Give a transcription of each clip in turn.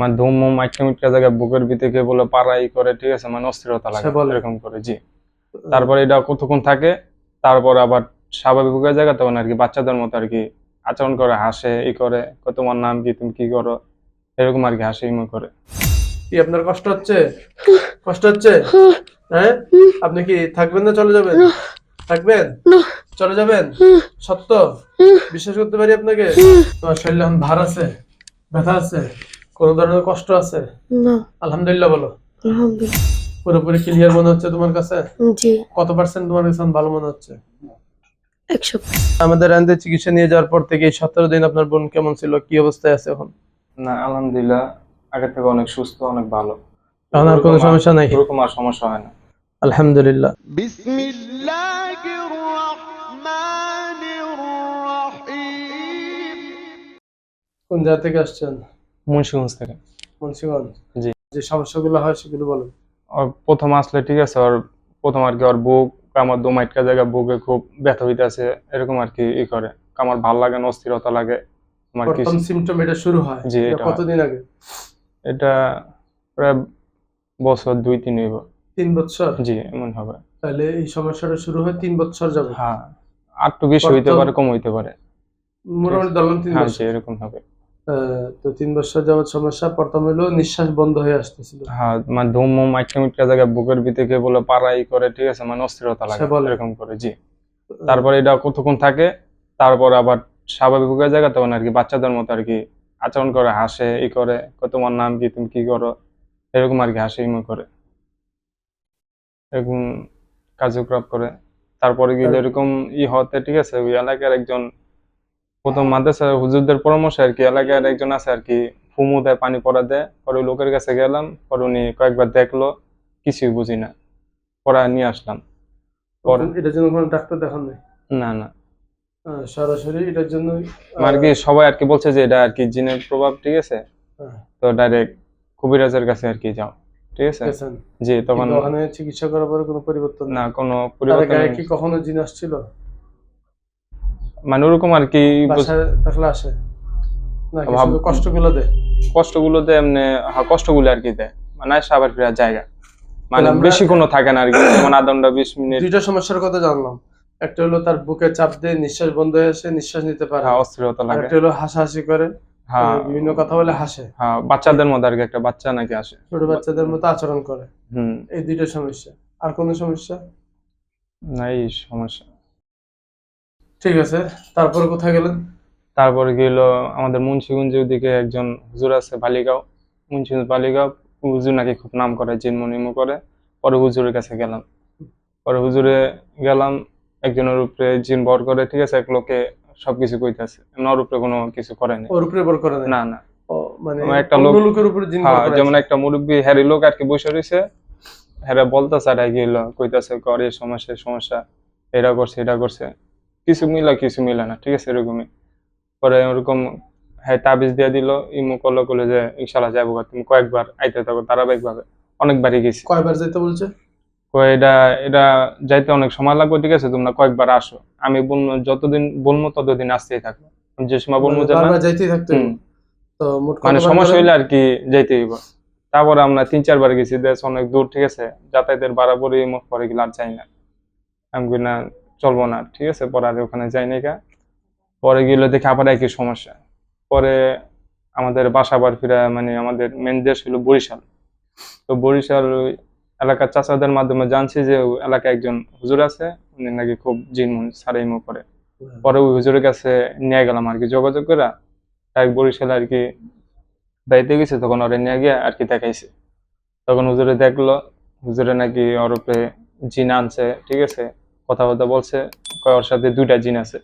মানে ধুম মুম আটকা মিটকা জায়গায় বুকের ভিতরে বলে পাড়াই করে ঠিক আছে? মানে অস্থিরতা লাগে এরকম করে জি। তারপরে এটা কতক্ষণ থাকে? তারপর আবার স্বাভাবিক হয়ে যায় তখন আর কি বাচ্চাদের মতো আর কি আচরণ করে হাসে ই করে তোমার নাম কি? তুমি কি করো? এরকম আর কি হাসি ইমো করে। কি আপনার কষ্ট হচ্ছে? কষ্ট হচ্ছে? হ্যাঁ? আপনি কি থাকবেন না চলে যাবেন? থাকবেন? চলে যাবেন? সত্য? বিশ্বাস করতে পারি আপনাকে? তোমার শরীরে এখন ভার আছে ব্যথা আছে? কোনো ধরনের কষ্ট আছে? না। আলহামদুলিল্লাহ বলো। আলহামদুলিল্লাহ। পুরোপুরি ক্লিয়ার মনে হচ্ছে তোমার কাছে? জি। কত পার্সেন্ট তোমার কাছে ভালো মনে হচ্ছে? একশো। আমাদের রান্দের চিকিৎসা নিয়ে যাওয়ার পর থেকে সতেরো দিন আপনার বোন কেমন ছিল কি অবস্থায় আছে এখন? না আলহামদুলিল্লাহ আগের থেকে অনেক সুস্থ অনেক ভালো। এখন আর কোনো সমস্যা নাই? এরকম আর সমস্যা হয় না। আলহামদুলিল্লাহ। বিসমিল্লাহির রাহমানির রাহিম। কোন জায়গা থেকে আসছেন? মুন্সিগঞ্জ থেকে। মুন্সিগঞ্জ? জি। যে সমস্যাগুলো হয় সেগুলো বলুন। প্রথম আসলে ঠিক আছে ওর প্রথম আর কি ওর বুক আমার দু মাইটকা জায়গা বুকে খুব ব্যথা হইতেছে এরকম আর কি ই করে। আমার ভালো লাগে না অস্থিরতা লাগে আমার কি প্রথম সিমটম এটা শুরু হয়? জি, এটা কতদিন আগে? এটা প্রায় বছর দুই তিন হইব। তিন বছর? জি এমন হবে। তাহলে এই সমস্যাটা শুরু হয় তিন বছর যাবে হ্যাঁ আটটু বেশি হইতে পারে কম হইতে পারে। মোটামুটি ধরলাম তিন হ্যাঁ বছর। এরকম হবে। তো তিন বছর যাবত সমস্যা। প্রথম হলো নিঃশ্বাস বন্ধ হয়ে আসতেছিল। হ্যাঁ মানে ধুম মুম আটকা মিটকা জায়গায় বুকের ভিতরে বলে পাড়াই করে ঠিক আছে মানে অস্থিরতা লাগে এরকম করে জি। তারপরে এটা কতক্ষণ থাকে তারপর আবার স্বাভাবিক হয়ে যায় তখন আর কি বাচ্চাদের মতো আর কি আচরণ করে হাসে ই করে তোমার নাম কি তুমি কি করো? এরকম আর কি হাসি ইমো করে। এরকম কার্যকলাপ করে। তারপরে গিয়ে এরকম ই হতে ঠিক আছে ওই এলাকার একজন প্রথম মাদ্রাসা হুজুরদের পরামর্শ আর কি এলাকার একজন আছে আর কি ফুমু দেয় পানি পড়া দেয়। পরে ওই লোকের কাছে গেলাম পরে উনি কয়েকবার দেখল কিছুই বুঝি না। পড়া নিয়ে আসলাম। এটার জন্য কোনো ডাক্তার দেখান নাই? না না। সরাসরি এটার জন্য আর কি সবাই আর কি বলছে যে এটা আর কি জিনের প্রভাব ঠিক আছে? হ্যাঁ। তো ডাইরেক্ট কবিরাজের কাছে আর কি যাও ঠিক আছে? জি তখন ওখানে চিকিৎসা করার পরে কোনো পরিবর্তন না কোনো পরিবর্তন কি কখনো জিন আসছিল? মানে ওরকম আর কি থাকলে আসে। কষ্টগুলো দেয় কষ্টগুলো দেয় এমনি কষ্টগুলো আর কি দেয় মানে আসে আবার ফেরার জায়গা। মানে বেশি কোনো থাকে না আর কি। যেমন আধা ঘণ্টা বিশ মিনিট। দুইটা সমস্যার কথা জানলাম। একটা হলো তার বুকে চাপ দিয়ে নিঃশ্বাস বন্ধ হয়ে আসে নিঃশ্বাস নিতে পারে। হ্যাঁ অস্থিরতা লাগে। একটা হলো হাসাহাসি করে। হ্যাঁ। বিভিন্ন কথা বলে হাসে। হ্যাঁ বাচ্চাদের মধ্যে আর কি একটা বাচ্চা নাকি আসে। ছোট বাচ্চাদের মতো আচরণ করে। হুম। এই দুইটা সমস্যা। আর কোনো সমস্যা? না এই সমস্যা। ঠিক আছে তারপর কোথায় গেলেন? তারপরে গেল আমাদের মুন্সিগঞ্জের দিকে একজন হুজুর আছে বালিগাঁও মুন্সিগঞ্জ বালিগাঁও হুজুর নাকি খুব নাম করে জিনমনিমো করে। পরে হুজুরের কাছে গেলাম। পরে হুজুরে গেলাম একজনের উপরে জিন বর করে ঠিক আছে এক লোকে সবকিছু কইতাছে। নর উপরে কোনো কিছু করেনি ওর উপরে বর করে না না। মানে একটা লোক- লোকের উপরে জিন বর হ্যাঁ যেমন একটা মুরব্বী হ্যারি লোক আর কি বসে রয়েছে হ্যাঁ বলতেছে আর গেল কইতাছে কর সমস্যা সমস্যা। এটা করছে এটা করছে। কিছু মিলা কিছু মিলে না ঠিক আছে এরকমই। পরে ওরকম হ্যাঁ তাবিজ দিয়ে দিল ইমু করল করল যে ইনশাল্লাহ যাব তুমি কয়েকবার আইতে থাকো ধারাবাহিক ভাবে অনেকবারই গেছি। কয়বার যেতে বলছে? কয় এটা এটা যাইতে অনেক সময় লাগবে ঠিক আছে তোমরা কয়েকবার আসো। আমি বলব যতদিন বলব ততদিন আসতেই থাকব আমি যে সময় বলব যে যাইতেই থাকতে তো মোট মানে সমস্যা? হইলে আর কি যাইতে হইব। তারপরে আমরা তিন চারবার গেছি দেশ অনেক দূর ঠিক আছে। যাতায়াতের বাড়াবাড়ি মুখ পরে গেলে আর চাই না। আমি না চলবো না ঠিক আছে? পরে আর ওখানে যাই নাই গা। পরে গেলে দেখি আবার একই সমস্যা। পরে আমাদের বাসা বার ফিরা মানে আমাদের মেন দেশ হলো বরিশাল। তো বরিশাল এলাকার চাচাদের মাধ্যমে জানছি যে এলাকায় একজন হুজুর আছে উনি নাকি খুব জিন সারাইমো করে। পরে ওই হুজুরের কাছে নিয়ে গেলাম আর কি যোগাযোগ করে এক বরিশাল আর কি দায়িত্বে গেছে তখন ওরে নিয়ে গিয়ে আর কি দেখাইছে। তখন হুজুরে দেখল হুজুরে নাকি ওর উপরে জিন আনছে ঠিক আছে? কথা বলতে বলছে কয় ওর সাথে দুইটা জিন আছে।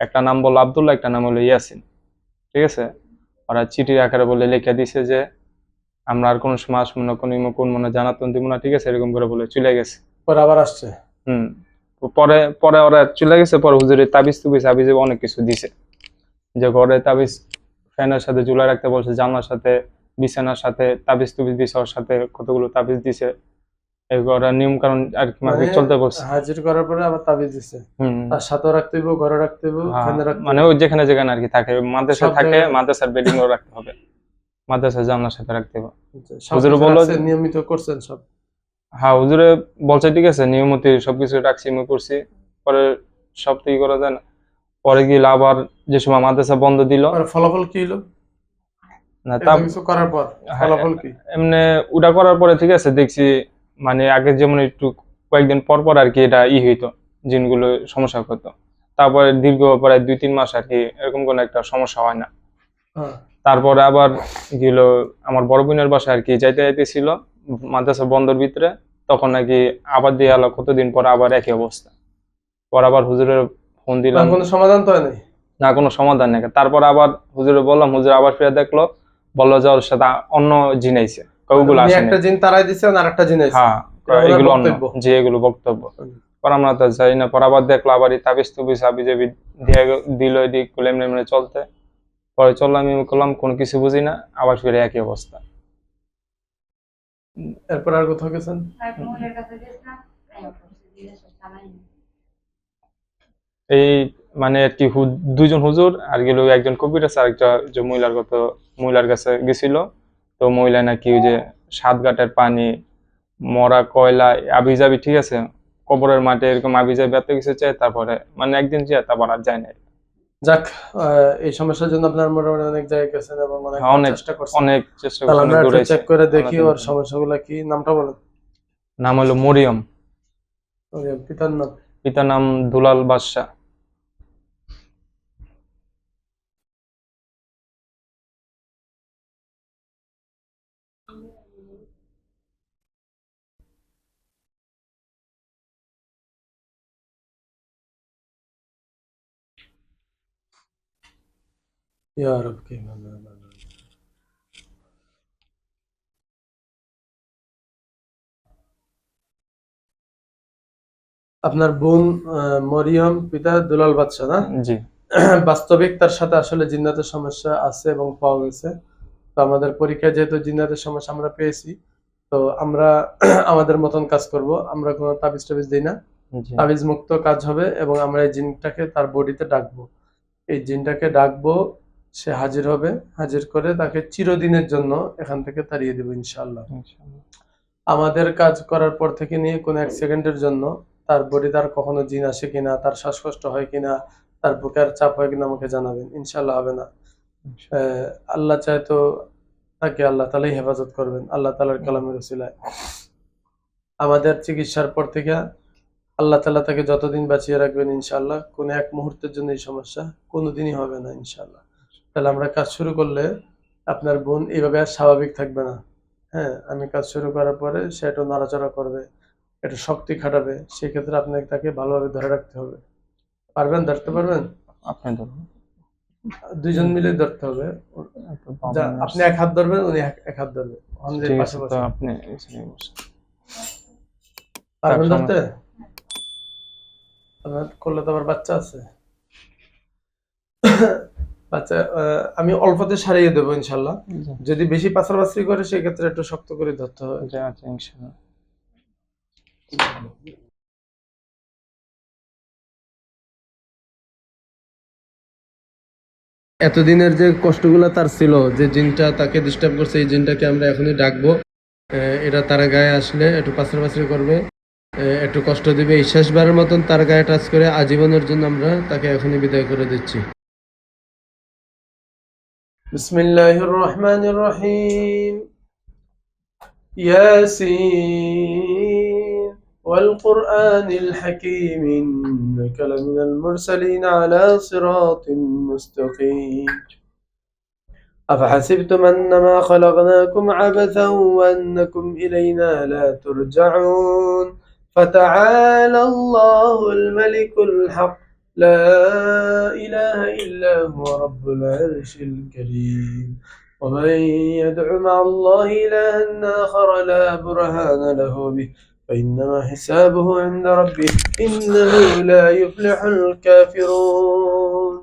একটা নাম বলল আবদুল্লাহ একটা নাম হলো ইয়াসিন। ঠিক আছে? ওরা চিঠির আকারে বলে লিখে দিছে যে আমরা আর কোনো সময় আসব না কোনো ইমো কোন মনে জানাতন দিব না ঠিক আছে? এরকম করে বলে চলে গেছে। পরে আবার আসছে? হুম। পরে পরে ওরা চলে গেছে পরে হুজুরের তাবিজ তুবিজ আবিজে অনেক কিছু দিছে। যে ঘরে তাবিজ ফ্যানের সাথে ঝুলা রাখতে বলছে জানলার সাথে বিছানার সাথে তাবিজ তুবিজ দিছে ওর সাথে কতগুলো তাবিজ দিছে। ওরা নিয়ম কারণ আর কি মাফিক মানে চলতে বলছে। হাজির করার পরে আবার তাবিজ দিছে। তার সাথেও রাখতে হইব ঘরে রাখতে হইব হ্যাঁ, রাখতে মানে ওই যেখানে যেখানে আর কি থাকে মাদ্রাসা থাকে মাদ্রাসার বেডিং ও রাখতে হবে। মাদ্রাসা সাথে রাখতে হবে আচ্ছা, বলল যে- নিয়মিত করছেন সব? হ্যাঁ হুজুরে বলছে ঠিক আছে নিয়মিত সবকিছু রাখছি আমি করছি। পরে সব থেকে করা যায় না। পরে গিয়ে আবার যে সময় মাদ্রাসা বন্ধ দিল। আর ফলাফল কি হলো না তা কিছু করার পর হ্যাঁ, ফলাফল কি? এমনি ওটা করার পরে ঠিক আছে দেখছি মানে আগে যেমন একটু কয়েকদিন পর পর আর কি এটা ই হইতো জিনগুলো সমস্যা করতো। তারপরে দীর্ঘ প্রায় দুই তিন মাস আর কি এরকম কোনো একটা সমস্যা হয় না। হ্যাঁ। তারপরে আবার গেল আমার বড় বোনের বাসায় আর কি যাইতে যাইতেছিল মাদ্রাসা বন্ধর ভিতরে তখন নাকি আবার দিয়ে আলো কতদিন পর আবার একই অবস্থা। পর আবার হুজুরের ফোন দিলাম। কোনো সমাধান তো নাই? না কোনো সমাধান নেই। তারপর আবার হুজুরে বললাম হুজুর আবার ফিরে দেখল বলল যে ওর সাথে অন্য জিন আইছে। ওগুলো আসেনি। একটা জিন তারাই আর একটা জিন। হ্যাঁ এগুলো অন্য। যে এগুলো বক্তব্য। পর আমরা তো যাই না পর আবার দেখল আবার এই তাবিজ তুবিজ হাবি জাবি দিয়ে দিল এদিক করলে এমনি এমনি চলতে। পরে চললাম আমি করলাম কোনো কিছু বুঝি না আবার ফিরে একই অবস্থা। এরপর আর কোথাও গেছেন? এই মানে হু- দুইজন হুজুর আর গেল একজন কবির আছে আরেকটা যে মহিলার কত মহিলার কাছে গেছিল। তো মহিলা নাকি ওই যে সাত ঘাটের পানি মরা কয়লা আবি যাবি ঠিক আছে? কবরের মাঠে এরকম আবি যাবি এত কিছু চাই তারপরে মানে একদিন যায় তারপর আর যায় না। যাক এই সমস্যার জন্য আপনার মোটামুটি অনেক জায়গায় গেছেন এবং অনেক হ্যাঁ, চেষ্টা করছেন। অনেক চেষ্টা তাহলে আমরা একটু চেক করে দেখি ওর। সমস্যাগুলো কি নামটা বলেন। নাম হলো মরিয়ম পিতার নাম? পিতার নাম দুলাল বাদশাহ। কি মানা মানা। আপনার বোন মরিয়ম পিতা দুলাল বাদশা না? জি। বাস্তবিক তার সাথে আসলে জিন্নাতের সমস্যা আছে এবং পাওয়া গেছে। তো আমাদের পরীক্ষায় যেহেতু জিন্নাতের সমস্যা আমরা পেয়েছি তো আমরা আমাদের মতন কাজ করব। আমরা কোনো তাবিজ টাবিজ দিই না। তাবিজ মুক্ত কাজ হবে এবং আমরা এই জিনটাকে তার বডিতে ডাকবো। এই জিনটাকে ডাকবো সে হাজির হবে হাজির করে তাকে চিরদিনের জন্য এখান থেকে তাড়িয়ে দেবো ইনশাল্লাহ আমাদের কাজ করার পর থেকে নিয়ে কোনো এক সেকেন্ডের জন্য তার বডি তার কখনো জিন আসে কিনা তার শ্বাসকষ্ট হয় কিনা তার বুকের চাপ হয় কিনা আমাকে জানাবেন ইনশাল্লাহ হবে না। আল্লাহ চায় তো তাকে আল্লাহ তালাই হেফাজত করবেন আল্লাহ তালার কালামের উসিলায় আমাদের চিকিৎসার পর থেকে আল্লাহ তালা তাকে যতদিন বাঁচিয়ে রাখবেন ইনশাল্লাহ কোনো এক মুহূর্তের জন্য এই সমস্যা কোনোদিনই হবে না ইনশাল্লাহ তাহলে আমরা কাজ শুরু করলে আপনার বোন এইভাবে আর স্বাভাবিক থাকবে না। হ্যাঁ আমি কাজ শুরু করার পরে সে একটু নড়াচড়া করবে একটু শক্তি খাটাবে সেক্ষেত্রে আপনাকে তাকে ভালোভাবে ধরে রাখতে হবে। পারবেন ধরতে পারবেন? আপনি ধরুন দুইজন মিলে ধরতে হবে। আপনি এক হাত ধরবেন উনি এক- হাত ধরবে। আপনি পারবেন ধরতে? আপনার করলে তো আমার বাচ্চা আছে। বাচ্চা আহ, আমি অল্পতে সারিয়ে দেবো ইনশাল্লাহ। যদি বেশি পাচারবাচি করে সেক্ষেত্রে একটু শক্ত করে ধরতে হবে। জি, আচ্ছা এতদিনের যে কষ্টগুলো তার ছিল যে জিনটা তাকে ডিস্টার্ব করছে এই জিনটাকে আমরা এখনই ডাকবো। আহ, এটা তার গায়ে আসলে একটু পাচার পাচারি করবে একটু কষ্ট দিবে। এই শেষবারের মতন তার গায়ে টাচ করে আজীবনের জন্য আমরা তাকে এখনই বিদায় করে দিচ্ছি। بسم الله الرحمن الرحيم. ياسين. والقرآن الحكيم. إنك لمن المرسلين على صراط مستقيم. أفحسبتم أنما خلقناكم عبثا وأنكم إلينا لا ترجعون. فتعالى الله الملك الحق. لا إله إلا هو رب العرش الكريم. ومن يدع مع الله إلها آخر لا برهان له به فإنما حسابه عند ربه. إنه لا يفلح الكافرون.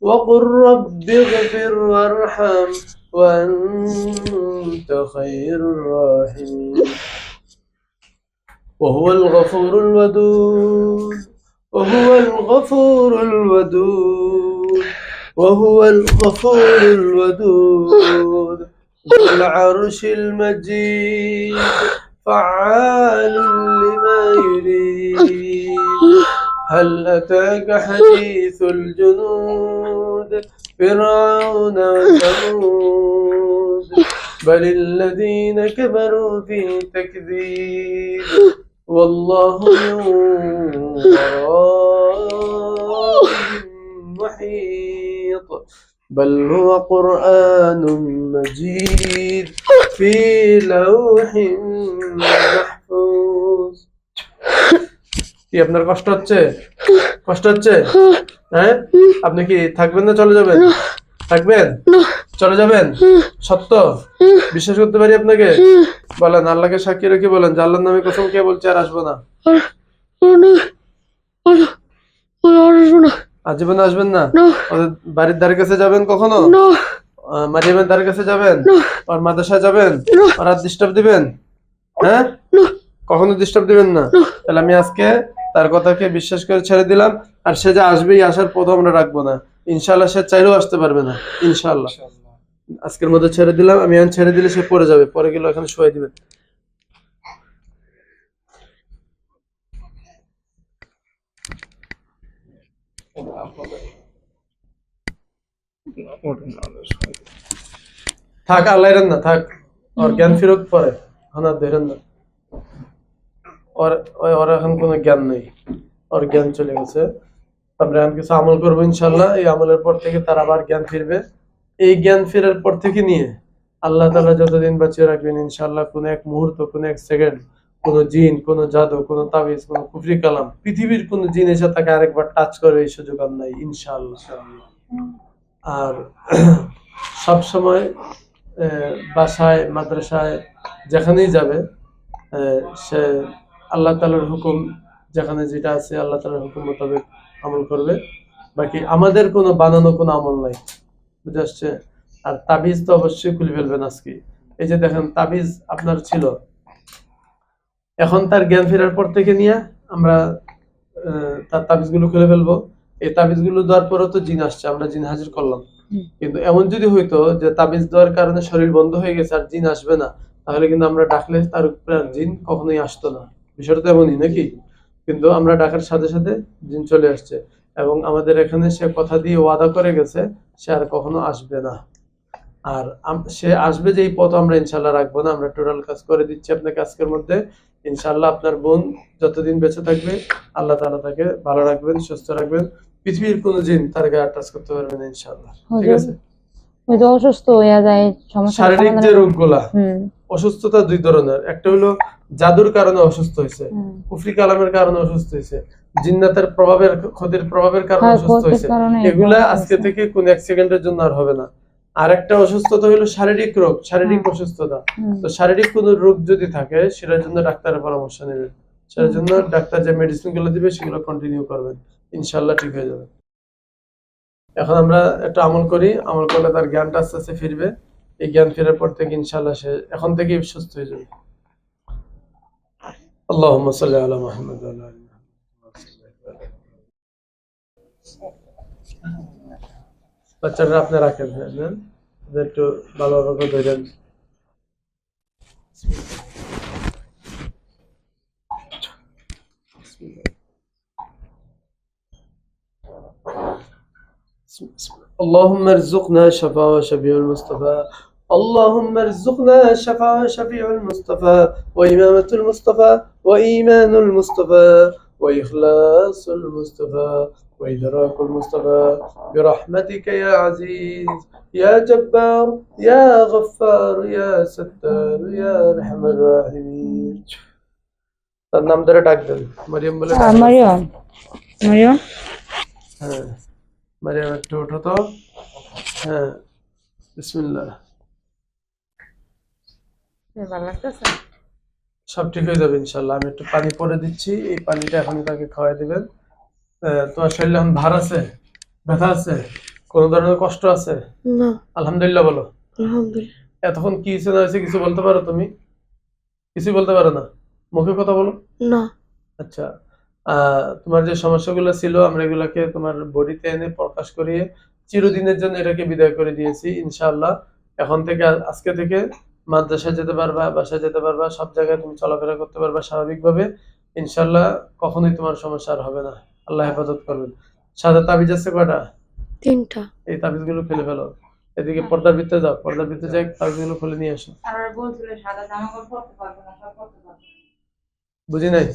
وقل رب اغفر وارحم وأنت خير الراحمين. وهو الغفور الودود. وهو الغفور الودود. وهو الغفور الودود. ذو العرش المجيد فعال لما يريد. هل أتاك حديث الجنود؟ فرعون وثمود. بل الذين كفروا في تكذيب. والله من ورائهم محيط بل هو قرآن مجيد في لوح محفوظ কি আপনার কষ্ট হচ্ছে কষ্ট হচ্ছে হ্যাঁ আপনি কি থাকবেন না চলে যাবেন থাকবেন? চলে যাবেন? সত্য? বিশ্বাস করতে পারি আপনাকে? বলেন আল্লাহকে সাক্ষী রেখে বলেন যে আল্লাহর নামে কসম কে বলছে আর আসব না। আজীবন আসবেন না? ওদের বাড়ির ধারে কাছে যাবেন কখনো? মারিয়ামের ধারে কাছে যাবেন? আর মাদ্রাসায় যাবেন? আর ডিস্টার্ব দিবেন? হ্যাঁ? কখনো ডিস্টার্ব দিবেন না? তাহলে আমি আজকে তার কথাকে বিশ্বাস করে ছেড়ে দিলাম আর সে যে আসবেই আসার পথ আমরা রাখব না। ইনশাল্লাহ সে চাইলেও আসতে পারবে না ইনশাল্লাহ আজকের মধ্যে ছেড়ে দিলাম আমি এখন ছেড়ে দিলে সে পড়ে যাবে পরে গেলে এখানে শুয়ে দিবেন থাক আল্লাহ না থাক। ওর জ্ঞান ফেরত পরে আর ধরেন না। ওর ওর এখন কোনো জ্ঞান নেই। ওর জ্ঞান চলে গেছে। আমরা এখন কিছু আমল করব ইনশাল্লাহ এই আমলের পর থেকে তার আবার জ্ঞান ফিরবে। এই জ্ঞান ফেরার পর থেকে নিয়ে আল্লাহ তাআলা যতদিন বাঁচিয়ে রাখবেন ইনশাল্লাহ কোন এক মুহূর্ত, কোন এক সেকেন্ড, কোন জিন, কোন জাদু, কোন তাবিজ, কোন কুফরি কালাম পৃথিবীর কোন জিন এসে তাকে আরেকবার টাচ করে এই সুযোগ আর নাই ইনশাল্লাহ আর সব সময় বাসায়, মাদ্রাসায় যেখানেই যাবে সে আল্লাহ তালার হুকুম, যেখানে যেটা আছে আল্লাহ তালার হুকুম মোতাবেক আমল করবে বাকি আমাদের কোনো বানানো কোনো আমল নাই। বুঝে আসছে? আর তাবিজ তো অবশ্যই খুলে ফেলবেন আজকে। এই যে দেখেন তাবিজ আপনার ছিল। এখন তার জ্ঞান ফেরার পর থেকে নিয়ে আমরা তার তাবিজগুলো খুলে ফেলব। এই তাবিজগুলো দেওয়ার পরেও তো জিন আসছে আমরা জিন হাজির করলাম। কিন্তু এমন যদি হইতো যে তাবিজ দেওয়ার কারণে শরীর বন্ধ হয়ে গেছে আর জিন আসবে না তাহলে কিন্তু আমরা ডাকলে তার উপরে আর জিন কখনোই আসতো না। বিষয়টা এমনই নাকি? কিন্তু আমরা ডাকার সাথে সাথে জিন চলে আসছে। এবং আমাদের এখানে সে কথা দিয়ে ওয়াদা করে গেছে সে আর কখনো আসবে না। আর সে আসবে যে এই পথ আমরা ইনশাল্লাহ রাখব না আমরা টোটাল কাজ করে দিচ্ছি আপনাকে আজকের মধ্যে। ইনশাল্লাহ আপনার বোন যতদিন বেঁচে থাকবে আল্লাহ তাআলা তাকে ভালো রাখবেন সুস্থ রাখবেন। পৃথিবীর কোনো জিন তার গায়ে টাচ করতে পারবে না ইনশাল্লাহ। ঠিক আছে? অসুস্থ হয়ে যায় শারীরিক যে রোগগুলা হুম। অসুস্থতা দুই ধরনের। একটা হলো জাদুর কারণে অসুস্থ হয়েছে কুফরি কালামের কারণে অসুস্থ হয়েছে জিন্নাতের প্রভাবের ক্ষতির প্রভাবের কারণে হ্যাঁ, অসুস্থ হয়েছে। এগুলা আজকে থেকে কোন এক সেকেন্ডের জন্য আর হবে না। আর একটা অসুস্থতা হলো শারীরিক রোগ শারীরিক অসুস্থতা। তো শারীরিক কোনো রোগ যদি থাকে সেটার জন্য ডাক্তারের পরামর্শ নেবেন সেটার জন্য ডাক্তার যে মেডিসিনগুলো দিবে সেগুলো কন্টিনিউ করবেন। ইনশাল্লাহ ঠিক হয়ে যাবে। এখন আমরা একটা আমল করি। আমল করলে তার জ্ঞানটা আস্তে আস্তে ফিরবে। এই জ্ঞান ফেরার পর থেকে ইনশাল্লাহ সে এখন থেকেই সুস্থ হয়ে যাবে আল্লাহুম্মা সাল্লি আলা মুহাম্মাদ ওয়া আলা আলি মুহাম্মাদ। বাচ্চারা আপনি রাখেন হ্যাঁ নেন। ওদের একটু ভালোভাবে করে ধরেন اللهم ارزقنا شفاء وشفيع المصطفى اللهم ارزقنا شفاء وشفيع المصطفى وإمامة المصطفى وإيمان المصطفى وإخلاص المصطفى وإدراك المصطفى برحمتك يا عزيز يا جبار يا غفار يا ستار يا أرحم الراحمين তার নাম ধরে ডাক দেন মারিয়াম বলে ডাক আহ, দেন। মারিয়াম মারিয়াম হ্যাঁ মারিয়াম একটু ওঠো তো হ্যাঁ বিসমিল্লাহ সব ঠিক হয়ে যাবে ইনশাল্লাহ আমি একটু পানি পরে দিচ্ছি। এই পানিটা এখন তাকে খাওয়াই দিবেন। তোমার শরীরে এখন ভার আছে? ব্যথা আছে? কোন ধরনের কষ্ট আছে? না। আলহামদুলিল্লাহ বলো। আলহামদুলিল্লাহ। এতক্ষণ কি হয়েছে না হয়েছে কিছু বলতে পারো তুমি? কিছু বলতে পারো না? মুখে কথা বলো। না। আচ্ছা। আহ, তোমার যে সমস্যাগুলো ছিল আমরা এগুলাকে তোমার বডিতে এনে প্রকাশ করিয়ে চিরদিনের জন্য এটাকে বিদায় করে দিয়েছি ইনশাআল্লাহ। এখন থেকে আজকে থেকে মাদ্রাসায় যেতে পারবা বাসায় যেতে পারবা সব জায়গায় তুমি চলাফেরা করতে পারবা স্বাভাবিকভাবে। ইনশাল্লাহ কখনোই তোমার সমস্যা আর হবে না। আল্লাহ হেফাজত করবেন। সাদা তাবিজ আছে কয়টা? তিনটা। এই তাবিজগুলো ফেলে ফেলো। এদিকে পর্দার ভিতরে যাও। পর্দার ভিতরে যাই তাবিজগুলো খুলে নিয়ে আসো। আর ওরা বলছিল সাদা জামা কাপড় পরতে পারবে না সব পরতে পারবে না। বুঝি নাই?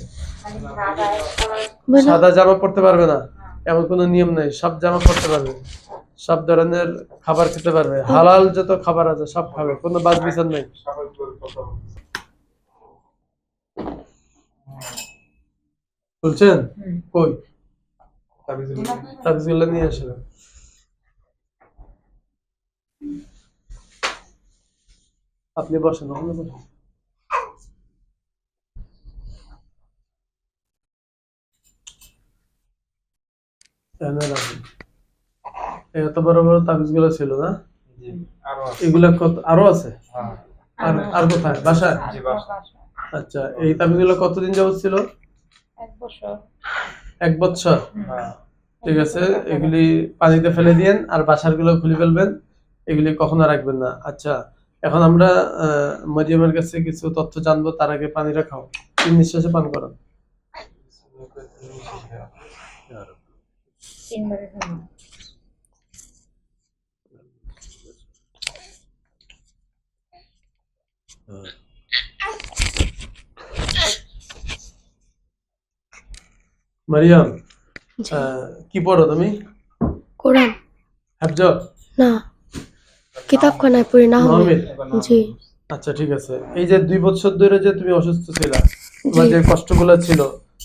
সাদা জামা পড়তে পারবে না? এমন কোনো নিয়ম নেই সব জামা পড়তে পারবে। সব ধরনের খাবার খেতে পারবে। হালাল যত খাবার আছে সব খাবে কোনো বাদ বিচার নেই। বলছেন? কই? তাবিজগুলো নিয়ে আপনি বসেন ওখানে বসেন। এখানে রাখুন। এত বড় বড় তাবিজগুলো ছিল না? জি আরও আছে। এগুলা কত আরও আছে? হ্যাঁ। আর আর কোথায়? বাসায়? আচ্ছা এই তাবিজগুলো কতদিন যাবত ছিল? এক বছর। এক বছর? হ্যাঁ। ঠিক আছে এগুলি পানিতে ফেলে দিয়েন আর বাসারগুলো খুলে ফেলবেন। এগুলি কখনো রাখবেন না। আচ্ছা এখন আমরা আহ, মরিয়মের কাছে কিছু তথ্য জানব তার আগে পানিটা খাও তিন নিঃশ্বাসে পান করো তিনবারের মারিয়াম কি পড়ো তুমি? কোরআন। হাফজ না। কিতাবখানায় পড়ি না জি। আচ্ছা ঠিক আছে। এই যে দুই বছর ধরে যে তুমি অসুস্থ ছিলা তোমার যে কষ্টগুলো ছিল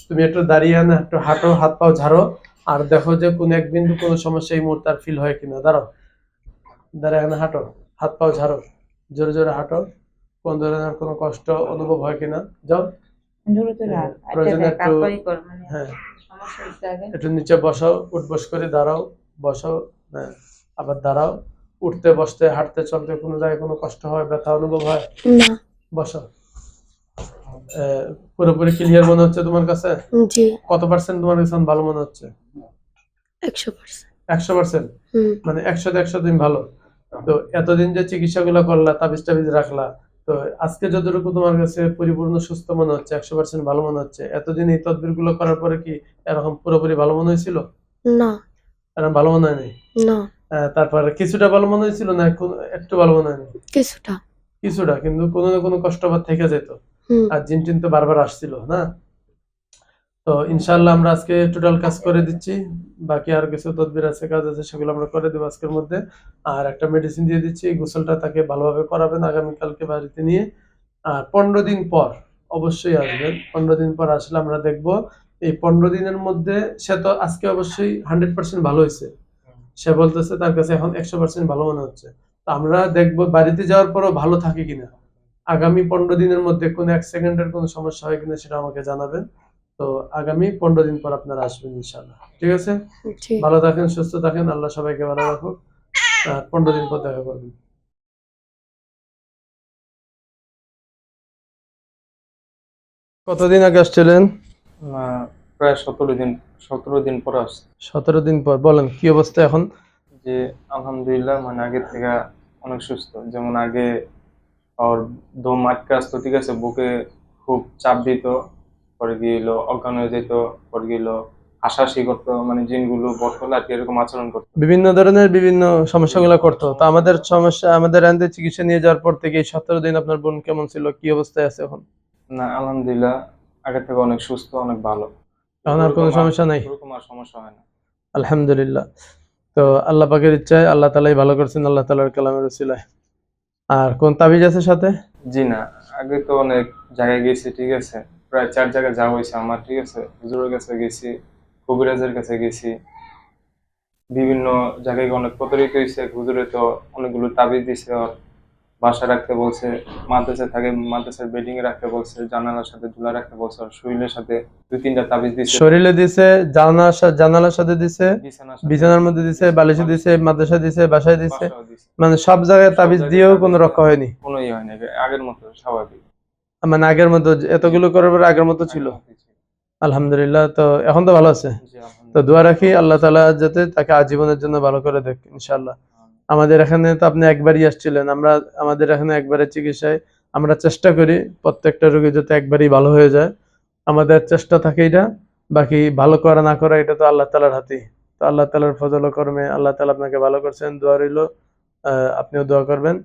তুমি একটু দাঁড়িয়ে না একটু হাঁটো হাত পাও ঝাড়ো আর দেখো যে কোন এক বিন্দু কোনো সমস্যা এই মুহূর্তে আর ফিল হয় কিনা। দাঁড়াও। দাঁড়ায় না হাঁটো। হাত পাও ঝাড়ো। জোরে জোরে হাঁটো। কোন ধরনের কোনো কষ্ট অনুভব হয় কিনা? যাও। হ্যাঁ। আচ্ছা, প্রয়োজনে একটু- মানে হ্যাঁ। একটু নিচে বসাও উঠ বস করে দাঁড়াও বসাও হ্যাঁ আবার দাঁড়াও। উঠতে বসতে হাঁটতে চলতে কোনো জায়গায় কোনো কষ্ট হয় ব্যথা অনুভব হয়? পুরোপুরি ক্লিয়ার মনে হচ্ছে তোমার কাছে? জি। কত পার্সেন্ট তোমার কাছে ভালো মনে হচ্ছে? একশো পার্সেন্ট একশো পার্সেন্ট হুম। মানে একশোতে একশো দিন ভালো। তো এতদিন যে চিকিৎসাগুলো করলা তাবিজ টাবিজ রাখলা তো আজকে যতটুকু তোমার কাছে পরিপূর্ণ সুস্থ মনে হচ্ছে একশো পার্সেন্ট ভালো মনে হচ্ছে এতদিন এই তদবিরগুলো করার পরে কি এরকম পুরোপুরি ভালো মনে হয়েছিল? না। এরকম ভালো মনে হয়নি? না। তারপরে কিছুটা ভালো মনে হয়েছিল না একটু ভালো মনে হয়নি? কিছুটা। কিছুটা কিন্তু কোনো না কোনো কষ্ট আবার থেকে যেত। আর জিন টিন তো বারবার আসছিল না? তো ইনশাল্লাহ আমরা আজকে টোটাল কাজ করে দিচ্ছি। বাকি আর কিছু তদবির আছে, কাজ আছে, সেগুলো আমরা করে দেবো আজকের মধ্যে। আর একটা মেডিসিন দিয়ে দিচ্ছি গোসলটা তাকে ভালোভাবে করাবেন আগামীকালকে বাড়িতে নিয়ে। আর পনেরো দিন পর অবশ্যই আসবেন। পনেরো দিন পর আসলে আমরা দেখব, এই পনেরো দিনের মধ্যে সে তো আজকে অবশ্যই হান্ড্রেড পার্সেন্ট ভালো হয়েছে। সে বলতেছে তার কাছে এখন একশো পার্সেন্ট ভালো মনে হচ্ছে। তো আমরা দেখব বাড়িতে যাওয়ার পরও ভালো থাকে কিনা। আগামী পনেরো দিনের মধ্যে কোনো এক সেকেন্ডের কোনো সমস্যা হয় কিনা সেটা আমাকে জানাবেন। তো আগামী পনেরো দিন পর আপনারা আসবেন ইনশাল্লাহ ঠিক আছে? ভালো থাকেন সুস্থ থাকেন আল্লাহ সবাইকে ভালো রাখুক। আর পনেরো দিন পর দেখা করবেন। কতদিন আগে আসছিলেন? প্রায় সতেরো দিন সতেরো দিন পর আসছে। সতেরো দিন পর। বলেন কি অবস্থা এখন? যে আলহামদুলিল্লাহ মানে আগের থেকে অনেক সুস্থ। যেমন আগে ওর দম আটকে আসতো ঠিক আছে? বুকে খুব চাপ দিত। পরে গিয়েলো অজ্ঞান হয়ে যেত পরে গিয়েলো হাসাহাসি করতো মানে জিনগুলো বট আর কি এরকম আচরণ করতো। বিভিন্ন ধরনের বিভিন্ন সমস্যাগুলো করতো। তো আমাদের সমস্যা আমাদের থেকে চিকিৎসা নিয়ে যাওয়ার পর থেকে সতেরো দিন আপনার বোন কেমন ছিল কি অবস্থায় আছে এখন? না আলহামদুলিল্লাহ আগের থেকে অনেক সুস্থ অনেক ভালো। এখন আর কোনো সমস্যা নাই? ওরকম আর সমস্যা হয় না। আলহামদুলিল্লাহ। তো আল্লাহ পাকের ইচ্ছায় আল্লাহ তালাই ভালো করছেন আল্লাহ তালার কালামের উসিলায়। আর কোন তাবিজ আছে সাথে? জি না আগে তো অনেক জায়গায় গেছি ঠিক আছে। প্রায় চার জায়গায় যাওয়া হয়েছে। আমার ঠিক আছে হুজুরের কাছে গেছি কবিরাজের কাছে গেছি। বিভিন্ন জায়গায় অনেক প্রতারিত হয়েছে। হুজুরে তো অনেকগুলো তাবিজ দিছে ওর। বাসা রাখতে বলছে মাদ্রাসা থাকে মাদ্রাসার বেডিং এ রাখতে বলছে জানালার সাথে ঝুলা রাখতে বলছে আর শরীরের সাথে দুই তিনটা তাবিজ দিছে। শরীরে দিছে জানালার সাথে জানালার সাথে দিছে বিছানার মধ্যে দিছে বালিশে দিছে মাদ্রাসা দিছে বাসায় দিছে। মানে সব জায়গায় তাবিজ দিয়েও কোনো রক্ষা হয়নি। কোনো ইয়ে হয়নি। আগের মতো স্বাভাবিক। মানে আগের মতো এতগুলো করার পর আগের মতো ছিল। আলহামদুলিল্লাহ তো এখন তো ভালো আছে। তো দোয়া রাখি আল্লাহ তালা যাতে তাকে আজীবনের জন্য ভালো করে দেখ ইনশাল্লাহ আমাদের এখানে তো আপনি একবারই আসছিলেন আমরা আমাদের এখানে একবারের চিকিৎসায় আমরা চেষ্টা করি প্রত্যেকটা রোগী যাতে একবারই ভালো হয়ে যায়। আমাদের চেষ্টা থাকে এটা বাকি ভালো করা না করা এটা তো আল্লাহ তালার হাতেই। তো আল্লাহ তালার ফজল কর্মে আল্লাহ তালা আপনাকে ভালো করছেন দোয়া রইল আহ, আপনিও দোয়া করবেন।